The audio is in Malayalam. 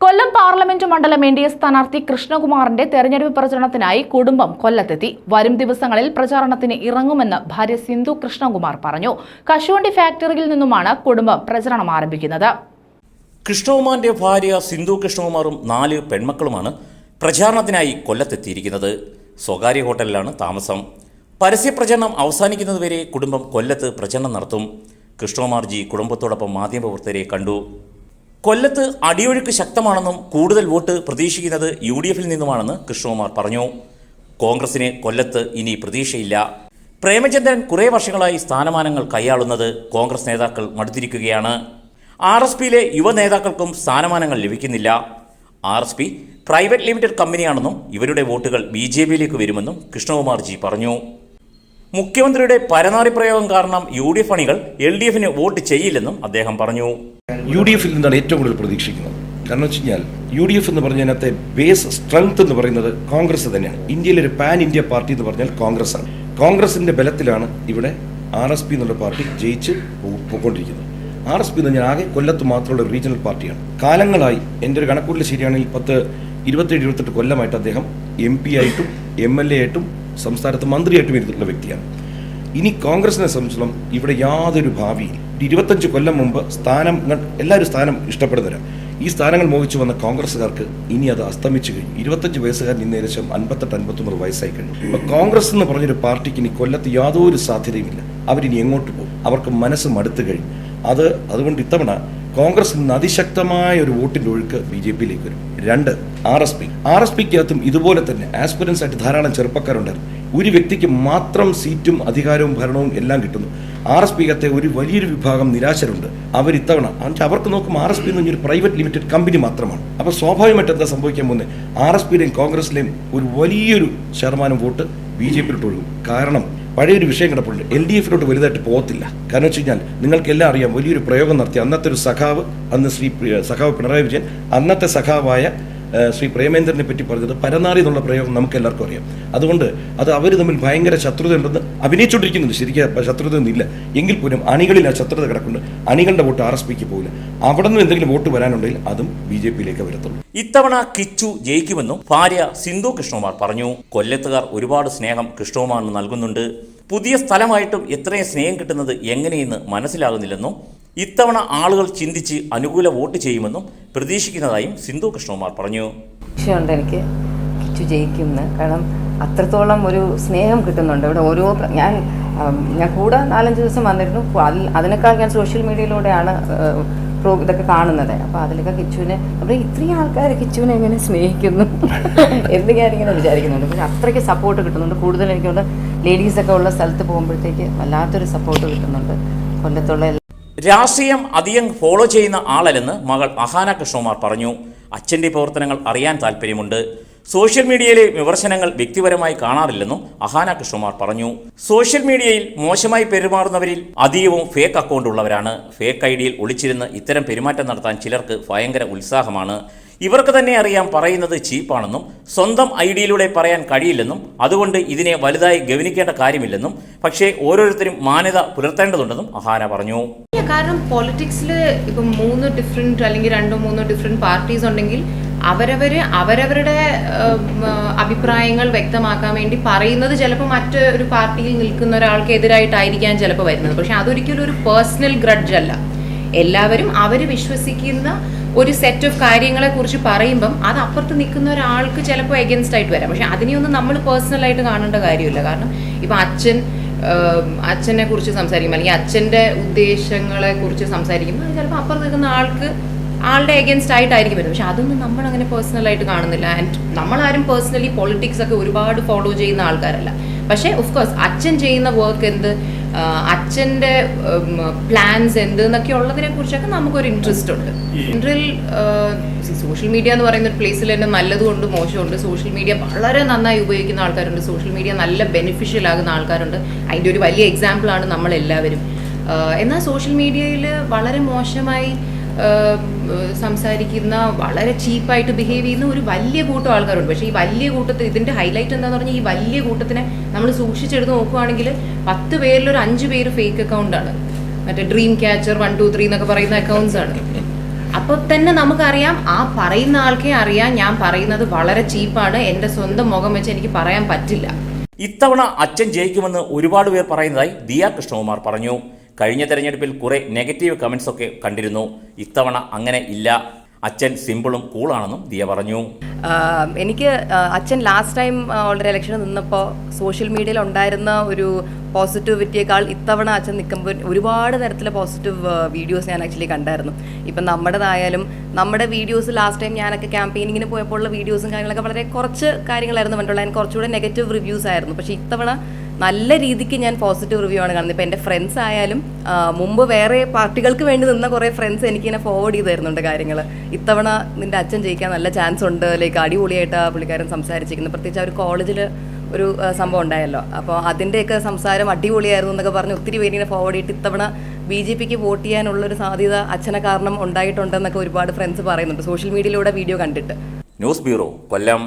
കൊല്ലം പാർലമെന്റ് മണ്ഡലം എൻ ഡി എ സ്ഥാനാർത്ഥി കൃഷ്ണകുമാറിന്റെ തെരഞ്ഞെടുപ്പ് പ്രചരണത്തിനായി കുടുംബം കൊല്ലത്തെത്തി. വരും ദിവസങ്ങളിൽ പ്രചാരണത്തിന് ഇറങ്ങുമെന്ന് ഭാര്യ സിന്ധു കൃഷ്ണകുമാർ പറഞ്ഞു. കശുവണ്ടി ഫാക്ടറിയിൽ നിന്നുമാണ് കുടുംബം പ്രചരണം ആരംഭിക്കുന്നത്. കൃഷ്ണകുമാറിന്റെ ഭാര്യ സിന്ധു കൃഷ്ണകുമാറും നാല് പെൺമക്കളുമാണ് പ്രചാരണത്തിനായി കൊല്ലത്തെത്തിയിരിക്കുന്നത്. സ്വകാര്യ ഹോട്ടലിലാണ് താമസം. പരസ്യപ്രചരണം അവസാനിക്കുന്നതുവരെ കുടുംബം കൊല്ലത്ത് പ്രചരണം നടത്തും. കൃഷ്ണകുമാർജി കുടുംബത്തോടൊപ്പം മാധ്യമപ്രവർത്തകരെ കണ്ടു. കൊല്ലത്ത് അടിയൊഴുക്ക് ശക്തമാണെന്നും കൂടുതൽ വോട്ട് പ്രതീക്ഷിക്കുന്നത് യു ഡി എഫിൽ നിന്നുമാണെന്ന് കൃഷ്ണകുമാർ പറഞ്ഞു. കോൺഗ്രസിന് കൊല്ലത്ത് ഇനി പ്രതീക്ഷയില്ല. പ്രേമചന്ദ്രൻ കുറേ വർഷങ്ങളായി സ്ഥാനമാനങ്ങൾ കൈയാളുന്നത് കോൺഗ്രസ് നേതാക്കൾ മടുത്തിരിക്കുകയാണ്. ആർ എസ് പിയിലെ യുവ നേതാക്കൾക്കും സ്ഥാനമാനങ്ങൾ ലഭിക്കുന്നില്ല. R S P private limited കമ്പനിയാണെന്നും ഇവരുടെ വോട്ടുകൾ ബി ജെ പിയിലേക്ക് വരുമെന്നും കൃഷ്ണകുമാർജി പറഞ്ഞു. മുഖ്യമന്ത്രിയുടെ പരനാറി പ്രയോഗം കാരണം യു ഡി എഫ് അണികൾ എൽ ഡി എഫിന് വോട്ട് ചെയ്യില്ലെന്നും അദ്ദേഹം പറഞ്ഞു. യു ഡി എഫിൽ നിന്നാണ് ഏറ്റവും കൂടുതൽ പ്രതീക്ഷിക്കുന്നത്. കാരണം വെച്ച് കഴിഞ്ഞാൽ യു ഡി എഫ് എന്ന് പറഞ്ഞതിനകത്തെ ബേസ് സ്ട്രെങ്ത് എന്ന് പറയുന്നത് കോൺഗ്രസ് തന്നെയാണ്. ഇന്ത്യയിലെ ഒരു പാൻ ഇന്ത്യ പാർട്ടി എന്ന് പറഞ്ഞാൽ കോൺഗ്രസ് ആണ് കോൺഗ്രസിന്റെ ബലത്തിലാണ് ഇവിടെ ആർ എസ് പി എന്നുള്ള പാർട്ടി ജയിച്ച് പോയിക്കൊണ്ടിരിക്കുന്നത്. ആർ എസ് പി എന്ന് പറഞ്ഞാൽ ആകെ കൊല്ലത്ത് മാത്രമുള്ള റീജിയണൽ പാർട്ടിയാണ്. കാലങ്ങളായി എന്റെ ഒരു കണക്കൂട്ടിൽ ശരിയാണെങ്കിൽ പത്ത് ഇരുപത്തേഴ് ഇരുപത്തെട്ട് കൊല്ലമായിട്ട് അദ്ദേഹം എം പി ആയിട്ടും എം എൽ എ ആയിട്ടും സംസ്ഥാനത്ത് മന്ത്രിയായിട്ടും ഇരുന്നിട്ടുള്ള വ്യക്തിയാണ്. ഇനി കോൺഗ്രസിനെ സംബന്ധിച്ചിടത്തോളം ഇവിടെ യാതൊരു ഭാവിയിൽ ഇരുപത്തഞ്ച് കൊല്ലം മുമ്പ് സ്ഥാനം എല്ലാവരും സ്ഥാനം ഇഷ്ടപ്പെടുന്നവരാണ് ഈ സ്ഥാനങ്ങൾ മോഹിച്ചു വന്ന കോൺഗ്രസ്സുകാർക്ക് ഇനി അത് അസ്തമിച്ചു കഴിഞ്ഞു. ഇരുപത്തഞ്ച് വയസ്സുകാരൻ ഇന്ന് ഏകദേശം അൻപത്തെട്ട് അൻപത്തൊമ്പത് വയസ്സായി കഴിഞ്ഞു. അപ്പൊ കോൺഗ്രസ് എന്ന് പറഞ്ഞൊരു പാർട്ടിക്ക് ഇനി കൊല്ലത്ത് യാതൊരു സാധ്യതയുമില്ല. അവരിനി എങ്ങോട്ട് പോകും? അവർക്ക് മനസ്സ് മടുത്തു കഴിഞ്ഞു. അത് അതുകൊണ്ട് ഇത്തവണ കോൺഗ്രസ് നിന്ന് അതിശക്തമായ ഒരു വോട്ടിന്റെ ഒഴുക്ക് ബി ജെ പിയിലേക്ക് വരും. രണ്ട് R S P. R S പിക്കകത്തും ഇതുപോലെ തന്നെ ആസ്പിറൻസ് ആയിട്ട് ധാരാളം ചെറുപ്പക്കാരുണ്ടായിരുന്നു. ഒരു വ്യക്തിക്ക് മാത്രം സീറ്റും അധികാരവും ഭരണവും എല്ലാം കിട്ടുന്നു. ആർ എസ് പിക്കകത്തെ ഒരു വലിയൊരു വിഭാഗം നിരാശരുണ്ട്. അവർ ഇത്തവണ അവർക്ക് നോക്കുമ്പോൾ ആർ എസ് പി എന്ന് പറഞ്ഞൊരു പ്രൈവറ്റ് ലിമിറ്റഡ് കമ്പനി മാത്രമാണ്. അപ്പോൾ സ്വാഭാവികമായിട്ട് എന്താ സംഭവിക്കാൻ പോകുന്നത് ആർ എസ് പിയിലെയും കോൺഗ്രസിലെയും ഒരു വലിയൊരു ശതമാനം വോട്ട് ബി ജെ പിയിലോട്ട് ഒഴുകും കാരണം പഴയൊരു വിഷയം കിടപ്പുണ്ട്. എൽ ഡി എഫിലോട്ട് വലുതായിട്ട് പോകത്തില്ല. കാരണം വെച്ച് കഴിഞ്ഞാൽ നിങ്ങൾക്ക് എല്ലാം അറിയാം വലിയൊരു പ്രയോഗം നടത്തി അന്നത്തെ ഒരു സഖാവ് അന്ന് ശ്രീ സഖാവ് പിണറായി വിജയൻ അന്നത്തെ സഖാവായ ശ്രീ പ്രേമേന്ദ്രനെ പറ്റി പറഞ്ഞത് പരനാറി എന്നുള്ള പ്രയോഗം നമുക്ക് എല്ലാവർക്കും അറിയാം. അതുകൊണ്ട് അത് അവർ തമ്മിൽ ഭയങ്കര ശത്രുത ഉണ്ടെന്ന് അഭിനയിച്ചുകൊണ്ടിരിക്കുന്നുണ്ട്. ശരിക്കും ശത്രുത ഒന്നുമില്ല എങ്കിൽ പോലും അണികളിൽ ആ ശത്രുത കിടക്കുന്നുണ്ട് അണികളുടെ വോട്ട് ആർ എസ് പിക്ക് പോകില്ല അവിടെ നിന്ന് എന്തെങ്കിലും വോട്ട് വരാനുണ്ടെങ്കിൽ അതും ബി ജെ പിയിലേക്ക് വരത്തുള്ളൂ. ഇത്തവണ കിച്ചു ജയിക്കുമെന്നും ഭാര്യ സിന്ധു കൃഷ്ണകുമാർ പറഞ്ഞു. കൊല്ലത്തുകാർ ഒരുപാട് സ്നേഹം കൃഷ്ണകുമാറിന് നൽകുന്നുണ്ട്. പുതിയ സ്ഥലമായിട്ടും എത്രയും സ്നേഹം കിട്ടുന്നത് എങ്ങനെയെന്ന് മനസ്സിലാകുന്നില്ലെന്നും ഇത്തവണ ആളുകൾ ചിന്തിച്ച് അനുകൂല വോട്ട് ചെയ്യുമെന്നും പ്രതീക്ഷിക്കുന്നതായും സിന്ധു കൃഷ്ണകുമാർ പറഞ്ഞു. എനിക്ക്. കിച്ചു ജയിക്കുമെന്ന് കാരണം അത്രത്തോളം ഒരു സ്നേഹം കിട്ടുന്നുണ്ട്. ഇവിടെ ഓരോ ഞാൻ ഞാൻ കൂടെ നാലഞ്ച് ദിവസം വന്നിരുന്നു. അതിൽ അതിനേക്കാൾ ഞാൻ സോഷ്യൽ മീഡിയയിലൂടെയാണ് പ്രോ ഇതൊക്കെ കാണുന്നത്. അപ്പോൾ അതിലൊക്കെ കിച്ചുവിനെ അപ്പോൾ ഇത്രയും ആൾക്കാർ കിച്ചുവിനെ എങ്ങനെ സ്നേഹിക്കുന്നു? എന്ന് ഞാനിങ്ങനെ വിചാരിക്കുന്നുണ്ട്. പിന്നെ അത്രയ്ക്ക് സപ്പോർട്ട് കിട്ടുന്നുണ്ട്. കൂടുതൽ എനിക്കുണ്ട് ലേഡീസൊക്കെ ഉള്ള സ്ഥലത്ത് പോകുമ്പോഴത്തേക്ക് വല്ലാത്തൊരു സപ്പോർട്ട് കിട്ടുന്നുണ്ട്. കൊല്ലത്തുള്ള രാഷ്ട്രീയം അധികം ഫോളോ ചെയ്യുന്ന ആളല്ലെന്ന് മകൾ അഹാന കൃഷ്ണകുമാർ പറഞ്ഞു. അച്ഛന്റെ പ്രവർത്തനങ്ങൾ അറിയാൻ താല്പര്യമുണ്ട്. സോഷ്യൽ മീഡിയയിലെ വിമർശനങ്ങൾ വ്യക്തിപരമായി കാണാറില്ലെന്നും അഹാന കൃഷ്ണകുമാർ പറഞ്ഞു. സോഷ്യൽ മീഡിയയിൽ മോശമായി പെരുമാറുന്നവരിൽ അധികവും ഫേക്ക് അക്കൗണ്ട് ഉള്ളവരാണ്. ഫേക്ക് ഐ ഡിയിൽ ഒളിച്ചിരുന്ന് ഇത്തരം പെരുമാറ്റം നടത്താൻ ചിലർക്ക് ഭയങ്കര ഉത്സാഹമാണ്. ഇവർക്ക് തന്നെ അറിയാം പറയുന്നത് ചീപ്പാണെന്നും സ്വന്തം ഐ ഡിയിലൂടെ പറയാൻ കഴിയില്ലെന്നും അതുകൊണ്ട് ഇതിനെ വലുതായി ഗവനിക്കേണ്ട കാര്യമില്ലെന്നും പക്ഷേ ഓരോരുത്തരും മാന്യത പുലർത്തേണ്ടതുണ്ടെന്നും അഹാന പറഞ്ഞു. കാരണം പൊളിറ്റിക്സിൽ ഇപ്പം മൂന്ന് ഡിഫറെന്റ് അല്ലെങ്കിൽ രണ്ടോ മൂന്നോ ഡിഫറെന്റ് പാർട്ടീസ് ഉണ്ടെങ്കിൽ അവരവർ അവരവരുടെ അഭിപ്രായങ്ങൾ വ്യക്തമാക്കാൻ വേണ്ടി പറയുന്നത് ചിലപ്പോൾ മറ്റൊരു പാർട്ടിയിൽ നിൽക്കുന്ന ഒരാൾക്ക് എതിരായിട്ടായിരിക്കാം ചിലപ്പോൾ വരുന്നത്. പക്ഷെ അതൊരിക്കലും ഒരു പേഴ്സണൽ ഗ്രഡ്ജ് അല്ല. എല്ലാവരും അവർ വിശ്വസിക്കുന്ന ഒരു സെറ്റ് ഓഫ് കാര്യങ്ങളെ കുറിച്ച് പറയുമ്പം അത് അപ്പുറത്ത് നിൽക്കുന്ന ഒരാൾക്ക് ചിലപ്പോൾ എഗൻസ്റ്റ് ആയിട്ട് വരാം. പക്ഷെ അതിനെയൊന്നും നമ്മൾ പേഴ്സണലായിട്ട് കാണേണ്ട കാര്യമില്ല. കാരണം ഇപ്പം അച്ഛൻ അച്ഛനെ കുറിച്ച് സംസാരിക്കും അല്ലെങ്കിൽ അച്ഛന്റെ ഉദ്ദേശങ്ങളെ കുറിച്ച് സംസാരിക്കുമ്പോൾ ചിലപ്പോൾ അപ്പുറത്ത് നിൽക്കുന്ന ആൾക്ക് ആളുടെ എഗൻസ്റ്റ് ആയിട്ടായിരിക്കും വരുന്നത്. പക്ഷെ അതൊന്നും നമ്മൾ അങ്ങനെ പേഴ്സണലായിട്ട് കാണുന്നില്ല. ആൻഡ് നമ്മളാരും പേഴ്സണലി പൊളിറ്റിക്സ് ഒക്കെ ഒരുപാട് ഫോളോ ചെയ്യുന്ന ആൾക്കാരല്ല. പക്ഷേ ഓഫ് കോഴ്സ് അച്ഛൻ ചെയ്യുന്ന വർക്ക് എന്ത്? അച്ഛന്റെ പ്ലാൻസ് എന്ത് എന്നൊക്കെ ഉള്ളതിനെ കുറിച്ചൊക്കെ നമുക്കൊരു ഇൻട്രസ്റ്റ് ഉണ്ട്. ജനറൽ സോഷ്യൽ മീഡിയ എന്ന് പറയുന്ന ഒരു പ്ലേസിൽ തന്നെ നല്ലതുകൊണ്ട് മോശമുണ്ട്. സോഷ്യൽ മീഡിയ വളരെ നന്നായി ഉപയോഗിക്കുന്ന ആൾക്കാരുണ്ട്. സോഷ്യൽ മീഡിയ നല്ല ബെനിഫിഷ്യൽ ആകുന്ന ആൾക്കാരുണ്ട്. അതിന്റെ ഒരു വലിയ എക്സാമ്പിളാണ് നമ്മളെല്ലാവരും. എന്നാൽ സോഷ്യൽ മീഡിയയിൽ വളരെ മോശമായി സംസാരിക്കുന്ന വളരെ ചീപ്പായിട്ട് ബിഹേവ് ചെയ്യുന്ന ഒരു വലിയ കൂട്ടം ആൾക്കാരുണ്ട്. പക്ഷേ ഈ വലിയ കൂട്ടത്തിൽ ഇതിന്റെ ഹൈലൈറ്റ് എന്താന്ന് പറഞ്ഞാൽ ഈ വലിയ കൂട്ടത്തിനെ നമ്മൾ സൂക്ഷിച്ചെടുത്ത് നോക്കുവാണെങ്കിൽ പത്ത് പേരിൽ ഒരു അഞ്ച് പേര് ഫേക്ക് അക്കൗണ്ടാണ് മറ്റേ dream catcher one two three എന്നൊക്കെ പറയുന്ന അക്കൗണ്ട്സ് ആണ്. അപ്പോൾ തന്നെ നമുക്കറിയാം ആ പറയുന്ന ആൾക്കേ അറിയാം ഞാൻ പറയുന്നത് വളരെ ചീപ്പാണ് എന്റെ സ്വന്തം മുഖം വെച്ച് എനിക്ക് പറയാൻ പറ്റില്ല. ഇത്തവണ അച്ഛൻ ജയിക്കുമെന്ന് ഒരുപാട് പേർ പറയുന്നതായി ദിയ കൃഷ്ണകുമാർ പറഞ്ഞു. കഴിഞ്ഞ തെരഞ്ഞെടുപ്പിൽ കുറെ നെഗറ്റീവ് കമൻസ് ഒക്കെ കണ്ടിരുന്നു. ഇത്തവണ അങ്ങനെ ഇല്ല. അച്ഛൻ സിമ്പിളും കൂളാണെന്നും ദിയ പറഞ്ഞു. എനിക്ക് അച്ഛൻ ലാസ്റ്റ് ടൈം ഓൾറെഡി ഇലക്ഷന് നിന്നപ്പോൾ സോഷ്യൽ മീഡിയയിൽ ഉണ്ടായിരുന്ന ഒരു പോസിറ്റിവിറ്റിയേക്കാൾ ഇത്തവണ അച്ഛൻ നിൽക്കുമ്പോൾ ഒരുപാട് തരത്തിലെ പോസിറ്റീവ് വീഡിയോസ് ഞാൻ ആക്ച്വലി കണ്ടായിരുന്നു. ഇപ്പം നമ്മുടേതായാലും നമ്മുടെ വീഡിയോസ് ലാസ്റ്റ് ടൈം ഞാനൊക്കെ ക്യാമ്പയിനിങ്ങിന് പോയപ്പോഴുള്ള വീഡിയോസും കാര്യങ്ങളൊക്കെ വളരെ കുറച്ച് കാര്യങ്ങളായിരുന്നു. കണ്ടുള്ള അതിന് കുറച്ചുകൂടെ നെഗറ്റീവ് റിവ്യൂസ് ആയിരുന്നു. പക്ഷേ ഇത്തവണ നല്ല രീതിക്ക് ഞാൻ പോസിറ്റീവ് റിവ്യൂ ആണ് കാണുന്നത്. ഇപ്പം എന്റെ ഫ്രണ്ട്സ് ആയാലും മുമ്പ് വേറെ പാർട്ടികൾക്ക് വേണ്ടി നിന്ന കുറേ ഫ്രണ്ട്സ് എനിക്കിങ്ങനെ ഫോർവേഡ് ചെയ്ത് തരുന്നുണ്ട് കാര്യങ്ങൾ ഇത്തവണ നിന്റെ അച്ഛൻ ജയിക്കാൻ നല്ല ചാൻസ് ഉണ്ട്. ലൈക്ക് അടിപൊളിയായിട്ട് ആ പുള്ളിക്കാരൻ സംസാരിച്ചിരിക്കുന്നത് പ്രത്യേകിച്ച് ഒരു കോളേജിൽ ഒരു സംഭവം ഉണ്ടായല്ലോ. അപ്പോൾ അതിന്റെയൊക്കെ സംസാരം അടിപൊളിയായിരുന്നു എന്നൊക്കെ പറഞ്ഞ് ഒത്തിരി പേര് ഇങ്ങനെ ഫോർവേഡ് ചെയ്തിട്ട് ഇത്തവണ ബി ജെ പിക്ക് വോട്ട് ചെയ്യാനുള്ളൊരു സാധ്യത അച്ഛനെ കാരണം ഉണ്ടായിട്ടുണ്ടെന്നൊക്കെ ഒരുപാട് ഫ്രണ്ട്സ് പറയുന്നുണ്ട്. സോഷ്യൽ മീഡിയയിലൂടെ വീഡിയോ കണ്ടിട്ട്. News bureau Kollam.